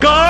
God!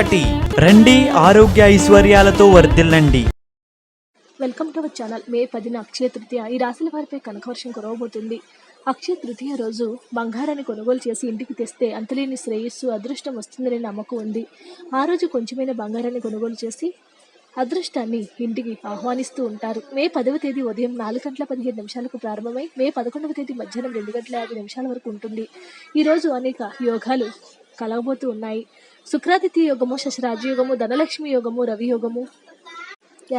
ఒకటి. రండి ఆరోగ్య ఐశ్వర్యాలతో వర్ధిల్లండి. Welcome to our channel. May పదిన అక్షయ తృతీయ. ఈ రాశుల వారిపై కనకవర్షం కురవబోతుంది. అక్షయ తృతీయ రోజు బంగారాన్ని కొనుగోలు చేసి ఇంటికి తెస్తే అంతలేని శ్రేయస్సు అదృష్టం వస్తుందనే నమ్మకం ఉంది. ఆ రోజు కొంచెమైన బంగారాన్ని కొనుగోలు చేసి అదృష్టాన్ని ఇంటికి ఆహ్వానిస్తూ ఉంటారు. మే పదవ తేదీ ఉదయం నాలుగు గంటల పదిహేను నిమిషాలకు ప్రారంభమై మే పదకొండవ తేదీ మధ్యాహ్నం రెండు గంటల యాభై నిమిషాల వరకు ఉంటుంది. ఈరోజు అనేక యోగాలు కలగబోతూ ఉన్నాయి. శుక్రాదిత్య యోగము శశరాజయోగము ధనలక్ష్మి యోగము రవి యోగము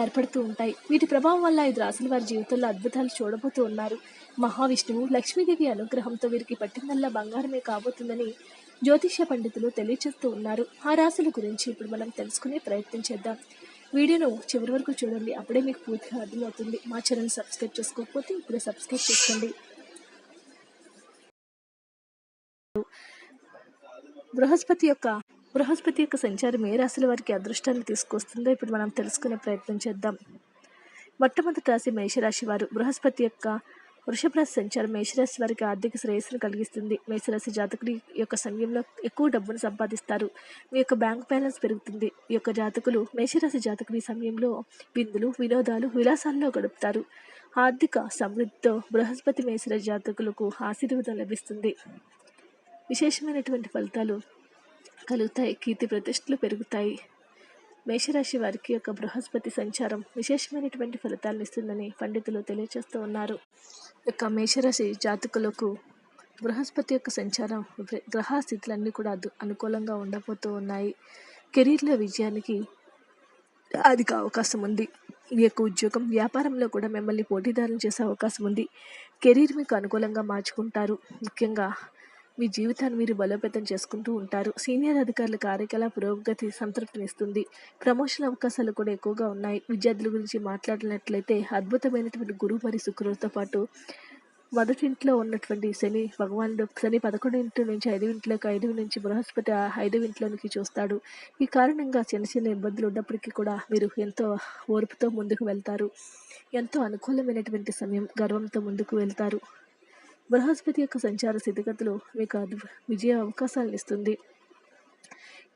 ఏర్పడుతూ ఉంటాయి. వీటి ప్రభావం వల్ల ఐదు రాసుల వారి జీవితంలో అద్భుతాలు చూడబోతూ ఉన్నారు. మహావిష్ణువు లక్ష్మీదేవి అనుగ్రహంతో వీరికి పట్టిందల్లా బంగారమే కాబోతుందని జ్యోతిష్య పండితులు తెలియచేస్తూ ఉన్నారు. ఆ రాశుల గురించి ఇప్పుడు మనం తెలుసుకునే ప్రయత్నం చేద్దాం. వీడియోను చివరి వరకు చూడండి. అప్పుడే మీకు పూర్తిగా అర్థమవుతుంది. మా ఛానల్ సబ్స్క్రైబ్ చేసుకోకపోతే ఇప్పుడే సబ్స్క్రైబ్ చేసుకోండి. బృహస్పతి యొక్క బృహస్పతి యొక్క సంచారం ఏ రాశుల వారికి అదృష్టాన్ని తీసుకొస్తుందో ఇప్పుడు మనం తెలుసుకునే ప్రయత్నం చేద్దాం. మొట్టమొదటి రాశి మేషరాశి వారు. బృహస్పతి యొక్క వృషభ రాశి సంచారం మేషరాశి వారికి ఆర్థిక శ్రేయస్సును కలిగిస్తుంది. మేషరాశి జాతకుడి యొక్క సమయంలో ఎక్కువ డబ్బును సంపాదిస్తారు. మీ యొక్క బ్యాంక్ బ్యాలెన్స్ పెరుగుతుంది. ఈ యొక్క జాతకులు మేషరాశి జాతకుడి ఈ సమయంలో విందులు వినోదాలు విలాసాల్లో గడుపుతారు. ఆర్థిక సమృద్ధితో బృహస్పతి మేషరాశి జాతకులకు ఆశీర్వాదం లభిస్తుంది. విశేషమైనటువంటి ఫలితాలు కలుగుతాయి. కీర్తి ప్రతిష్టలు పెరుగుతాయి. మేషరాశి వారికి యొక్క బృహస్పతి సంచారం విశేషమైనటువంటి ఫలితాలను ఇస్తుందని పండితులు తెలియజేస్తూ ఉన్నారు. యొక్క మేషరాశి జాతకులకు బృహస్పతి యొక్క సంచారం గ్ర- గ్రహ స్థితులన్నీ కూడా అనుకూలంగా ఉండబోతూ ఉన్నాయి. కెరీర్లో విజయానికి అధిక అవకాశం ఉంది. మీ యొక్క ఉద్యోగం వ్యాపారంలో కూడా మిమ్మల్ని పోటీదారులు చేసే అవకాశం ఉంది. కెరీర్ మీకు అనుకూలంగా మార్చుకుంటారు. ముఖ్యంగా మీ జీవితాన్ని మీరు బలోపేతం చేసుకుంటూ ఉంటారు. సీనియర్ అధికారుల కార్యకలాప పురోగతి సంతృప్తినిస్తుంది. ప్రమోషన్ అవకాశాలు కూడా ఎక్కువగా ఉన్నాయి. విద్యార్థుల గురించి మాట్లాడినట్లయితే అద్భుతమైనటువంటి గురువు మరియు శుక్రులతో పాటు మొదటింట్లో ఉన్నటువంటి శని భగవానుడు శని పదకొండు ఇంటి నుంచి ఐదు ఇంట్లోకి ఐదు నుంచి బృహస్పతి ఐదు ఇంట్లోనికి చూస్తాడు. ఈ కారణంగా చిన్న చిన్న ఇబ్బందులు ఉన్నప్పటికీ కూడా మీరు ఎంతో ఓర్పుతో ముందుకు వెళ్తారు. ఎంతో అనుకూలమైనటువంటి సమయం గర్వంతో ముందుకు వెళ్తారు. బృహస్పతి యొక్క సంచార స్థితిగతులు మీకు అద్భు విజయ అవకాశాలను ఇస్తుంది.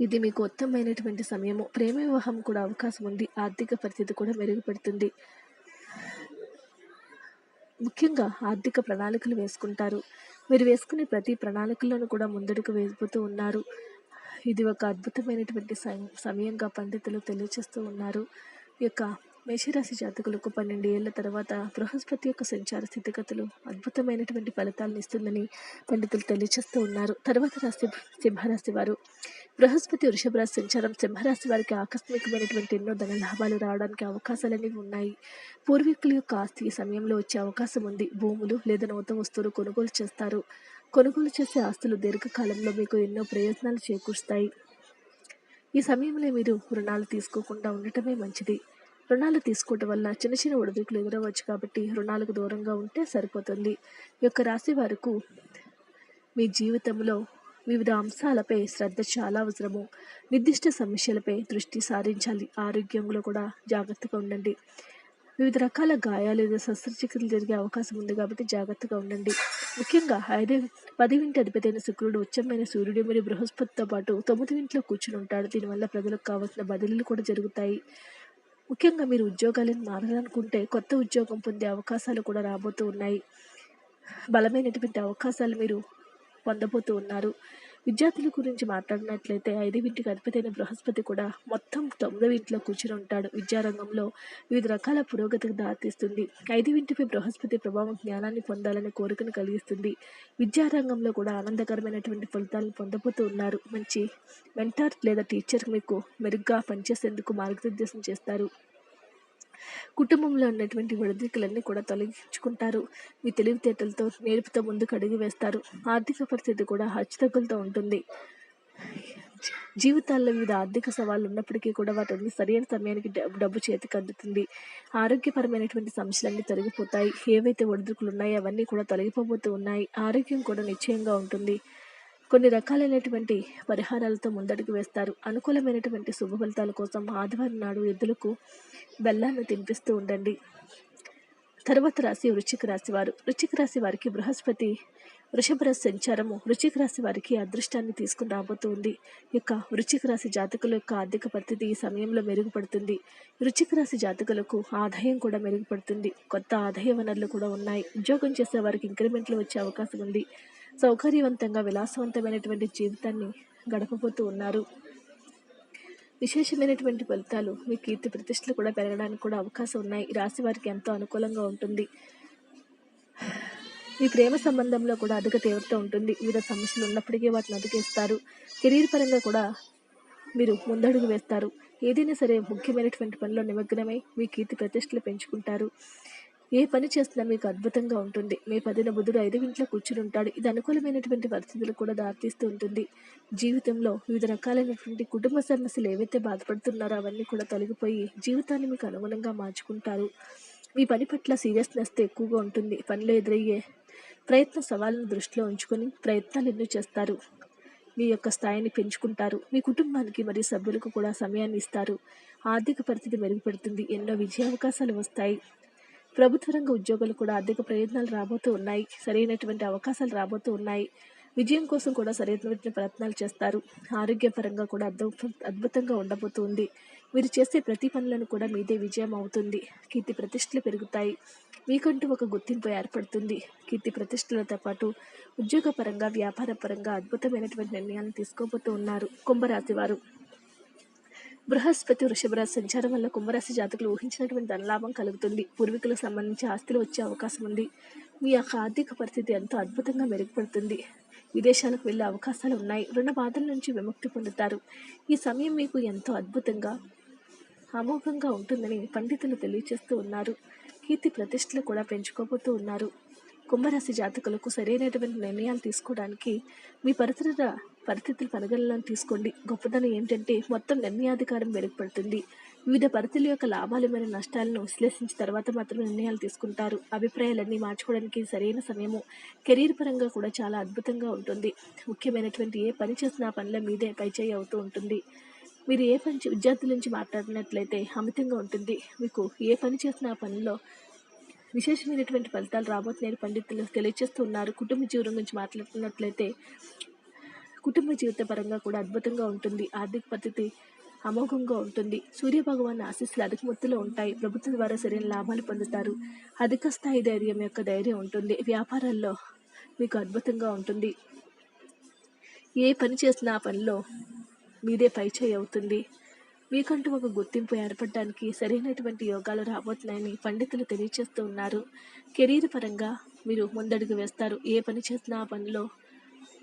ఇది మీకు ఉత్తమమైనటువంటి సమయము. ప్రేమ వివాహం కూడా అవకాశం ఉంది. ఆర్థిక పరిస్థితి కూడా మెరుగుపడుతుంది. ముఖ్యంగా ఆర్థిక ప్రణాళికలు వేసుకుంటారు. మీరు వేసుకునే ప్రతి ప్రణాళికలను కూడా ముందడుగు వేసిపోతూ ఉన్నారు. ఇది ఒక అద్భుతమైనటువంటి సమయంగా పండితులు తెలియచేస్తూ ఉన్నారు. ఈ యొక్క మేషరాశి జాతకులకు పన్నెండు ఏళ్ళ తర్వాత బృహస్పతి యొక్క సంచార స్థితిగతులు అద్భుతమైనటువంటి ఫలితాలను ఇస్తుందని పండితులు తెలియజేస్తూ ఉన్నారు. తర్వాత రాశి సింహరాశి వారు. బృహస్పతి వృషభ రాశి సంచారం సింహరాశి వారికి ఆకస్మికమైనటువంటి ఎన్నో ధన లాభాలు రావడానికి అవకాశాలన్నీ ఉన్నాయి. పూర్వీకుల యొక్క ఆస్తి ఈ సమయంలో వచ్చే అవకాశం ఉంది. భూములు లేదా నూతన వస్తువులు కొనుగోలు చేస్తారు. కొనుగోలు చేసే ఆస్తులు దీర్ఘకాలంలో మీకు ఎన్నో ప్రయోజనాలు చేకూరుస్తాయి. ఈ సమయంలో మీరు రుణాలు తీసుకోకుండా ఉండటమే మంచిది. రుణాలు తీసుకోవటం వల్ల చిన్న చిన్న ఒడిదుడుకులు ఎదురవచ్చు కాబట్టి రుణాలకు దూరంగా ఉంటే సరిపోతుంది. ఈ యొక్క రాశి వారికి మీ జీవితంలో వివిధ అంశాలపై శ్రద్ధ చాలా అవసరము. నిర్దిష్ట సమస్యలపై దృష్టి సారించాలి. ఆరోగ్యంలో కూడా జాగ్రత్తగా ఉండండి. వివిధ రకాల గాయాలు లేదా శస్త్రచికిత్సలు జరిగే అవకాశం ఉంది కాబట్టి జాగ్రత్తగా ఉండండి. ముఖ్యంగా ఐదు పదివింటి అధిపతైన శుక్రుడు ఉచ్చమైన సూర్యుడు మరియు బృహస్పతితో పాటు తొమ్మిది ఇంట్లో కూర్చుని ఉంటాడు. దీనివల్ల ప్రజలకు కావాల్సిన బదిలీలు కూడా జరుగుతాయి. ముఖ్యంగా మీరు ఉద్యోగాలను మారాలనుకుంటే కొత్త ఉద్యోగం పొందే అవకాశాలు కూడా రాబోతూ ఉన్నాయి. బలమైనటువంటి అవకాశాలు మీరు పొందబోతూ ఉన్నారు. విద్యార్థుల గురించి మాట్లాడినట్లయితే ఐదు అధిపతైన బృహస్పతి కూడా మొత్తం తొమ్మిదవ ఇంట్లో కూర్చుని ఉంటాడు. విద్యారంగంలో వివిధ రకాల పురోగతికి దారితీస్తుంది. ఐదు బృహస్పతి ప్రభావం జ్ఞానాన్ని పొందాలనే కోరికను కలిగిస్తుంది. విద్యారంగంలో కూడా ఆనందకరమైనటువంటి ఫలితాలను పొందబోతూ ఉన్నారు. మంచి మెంటార్ లేదా టీచర్ మీకు మెరుగ్గా పనిచేసేందుకు మార్గనిర్దేశం చేస్తారు. కుటుంబంలో ఉన్నటువంటి ఒడిదుడుకులన్నీ కూడా తొలగించుకుంటారు. మీ తెలివితేటలతో నేర్పుతో ముందుకు అడుగు వేస్తారు. ఆర్థిక పరిస్థితి కూడా హచ్చుతగ్గులతో ఉంటుంది. జీవితాల్లో వివిధ ఆర్థిక సవాళ్ళు ఉన్నప్పటికీ కూడా వాటిని సరైన సమయానికి డబ్బు డబ్బు చేతికి అందుతుంది. ఆరోగ్యపరమైనటువంటి సమస్యలన్నీ తొలగిపోతాయి. ఏవైతే ఒడిదుడుకులు ఉన్నాయో అవన్నీ కూడా తొలగిపోబోతూ ఉన్నాయి. ఆరోగ్యం కూడా నిశ్చయంగా ఉంటుంది. కొన్ని రకాలైనటువంటి పరిహారాలతో ముందడుగు వేస్తారు. అనుకూలమైనటువంటి శుభ ఫలితాల కోసం ఆదివారం నాడు ఎద్దులకు బెల్లాన్ని తినిపిస్తూ ఉండండి. తర్వాత రాశి వృశ్చిక రాశి వారు. వృశ్చిక రాశి వారికి బృహస్పతి వృషభ రాశి సంచారము. వృశ్చిక రాశి వారికి అదృష్టాన్ని తీసుకుని రాబోతుంది ఉంది. యొక్క వృశ్చిక రాశి జాతకుల యొక్క ఆర్థిక పరిస్థితి ఈ సమయంలో మెరుగుపడుతుంది. వృశ్చిక రాశి జాతకులకు ఆదాయం కూడా మెరుగుపడుతుంది. కొత్త ఆదాయ వనరులు కూడా ఉన్నాయి. ఉద్యోగం చేసే వారికి ఇంక్రిమెంట్లు వచ్చే అవకాశం ఉంది. సౌకర్యవంతంగా విలాసవంతమైనటువంటి జీవితాన్ని గడపబోతూ ఉన్నారు. విశేషమైనటువంటి ఫలితాలు మీ కీర్తి ప్రతిష్టలు కూడా పెరగడానికి కూడా అవకాశం ఉన్నాయి. రాశి వారికి ఎంతో అనుకూలంగా ఉంటుంది. మీ ప్రేమ సంబంధంలో కూడా అధిక తీవ్రత ఉంటుంది. వివిధ సమస్యలు ఉన్నప్పటికీ వాటిని అధిగేస్తారు కెరీర్ పరంగా కూడా మీరు ముందడుగు వేస్తారు. ఏదైనా సరే ముఖ్యమైనటువంటి పనిలో నిమగ్నమై మీ కీర్తి ప్రతిష్టలు పెంచుకుంటారు. ఏ పని చేసినా మీకు అద్భుతంగా ఉంటుంది. మీ పదిన బుధుడు ఐదు ఇంట్లో కూర్చుని ఉంటాడు. ఇది అనుకూలమైనటువంటి పరిస్థితులు కూడా దారితీస్తూ ఉంటుంది. జీవితంలో వివిధ రకాలైనటువంటి కుటుంబ సమస్యలు ఏవైతే బాధపడుతున్నారో అవన్నీ కూడా తొలగిపోయి జీవితాన్ని మీకు అనుగుణంగా మార్చుకుంటారు. మీ పని పట్ల సీరియస్నెస్ ఎక్కువగా ఉంటుంది. పనిలో ఎదురయ్యే ప్రయత్న సవాళ్ళను దృష్టిలో ఉంచుకొని ప్రయత్నాలు ఎన్నో చేస్తారు. మీ యొక్క స్థాయిని పెంచుకుంటారు. మీ కుటుంబానికి మరియు సభ్యులకు కూడా సమయాన్ని ఇస్తారు. ఆర్థిక పరిస్థితి మెరుగుపడుతుంది. ఎన్నో విజయావకాశాలు వస్తాయి. ప్రభుత్వ రంగ ఉద్యోగులు కూడా ఆర్థిక ప్రయోజనాలు రాబోతూ ఉన్నాయి. సరైనటువంటి అవకాశాలు రాబోతూ ఉన్నాయి. విజయం కోసం కూడా సరైనటువంటి ప్రయత్నాలు చేస్తారు. ఆరోగ్యపరంగా కూడా అద్భుత అద్భుతంగా ఉండబోతుంది. మీరు చేసే ప్రతి పనులను కూడా మీదే విజయం అవుతుంది. కీర్తి ప్రతిష్టలు పెరుగుతాయి. మీకంటూ ఒక గుర్తింపు ఏర్పడుతుంది. కీర్తి ప్రతిష్టలతో పాటు ఉద్యోగపరంగా వ్యాపార పరంగా అద్భుతమైనటువంటి నిర్ణయాలను తీసుకోబోతూ ఉన్నారు. కుంభరాశి వారు. బృహస్పతి వృషభరాశి సంచారం వల్ల కుంభరాశి జాతకులు ఊహించినటువంటి ధనలాభం కలుగుతుంది. పూర్వీకులకు సంబంధించి ఆస్తులు వచ్చే అవకాశం ఉంది. మీ యొక్క ఆర్థిక పరిస్థితి ఎంతో అద్భుతంగా మెరుగుపడుతుంది. విదేశాలకు వెళ్ళే అవకాశాలు ఉన్నాయి. రుణ బాధల నుంచి విముక్తి పొందుతారు. ఈ సమయం మీకు ఎంతో అద్భుతంగా అమోఘంగా ఉంటుందని పండితులు తెలియజేస్తూ ఉన్నారు. కీర్తి ప్రతిష్టలు కూడా పెంచుకోబోతూ ఉన్నారు. కుంభరాశి జాతకులకు సరైనటువంటి నిర్ణయాలు తీసుకోవడానికి మీ పరిసర పరిస్థితులు పనుగలను తీసుకోండి. గొప్పదనం ఏంటంటే మొత్తం నిర్ణయాధికారం మెరుగుపడుతుంది వివిధ పరిస్థితుల యొక్క లాభాలు మరియు నష్టాలను విశ్లేషించిన తర్వాత మాత్రమే నిర్ణయాలు తీసుకుంటారు. అభిప్రాయాలన్నీ మార్చుకోవడానికి సరైన సమయము కెరీర్ పరంగా కూడా చాలా అద్భుతంగా ఉంటుంది. ముఖ్యమైనటువంటి ఏ పని చేసినా పనిలో మీదే పైచేయి అవుతూ ఉంటుంది. మీరు ఏ పని విద్యార్థుల నుంచి మాట్లాడినట్లయితే అమితంగా ఉంటుంది. మీకు ఏ పని చేసినా పనిలో విశేషమైనటువంటి ఫలితాలు రాబోతున్నాయి పండితులు తెలియజేస్తున్నారు కుటుంబ జీవనం గురించి మాట్లాడుతున్నట్లయితే కుటుంబ జీవిత పరంగా కూడా అద్భుతంగా ఉంటుంది. ఆర్థిక పరిస్థితి అమోఘంగా ఉంటుంది. సూర్య భగవాన్ ఆశీస్సులు అధిక మొత్తంలో ఉంటాయి. ప్రభుత్వం ద్వారా సరైన లాభాలు పొందుతారు. అధిక స్థాయి ధైర్యం యొక్క ధైర్యం ఉంటుంది. వ్యాపారాల్లో మీకు అద్భుతంగా ఉంటుంది. ఏ పని చేసినా ఆ పనిలో మీదే పైచేయి అవుతుంది. మీకంటూ ఒక గుర్తింపు ఏర్పడడానికి సరైనటువంటి యోగాలు రాబోతున్నాయని పండితులు తెలియజేస్తూ ఉన్నారు. కెరీర్ పరంగా మీరు ముందడుగు వేస్తారు. ఏ పని చేసినా ఆ పనిలో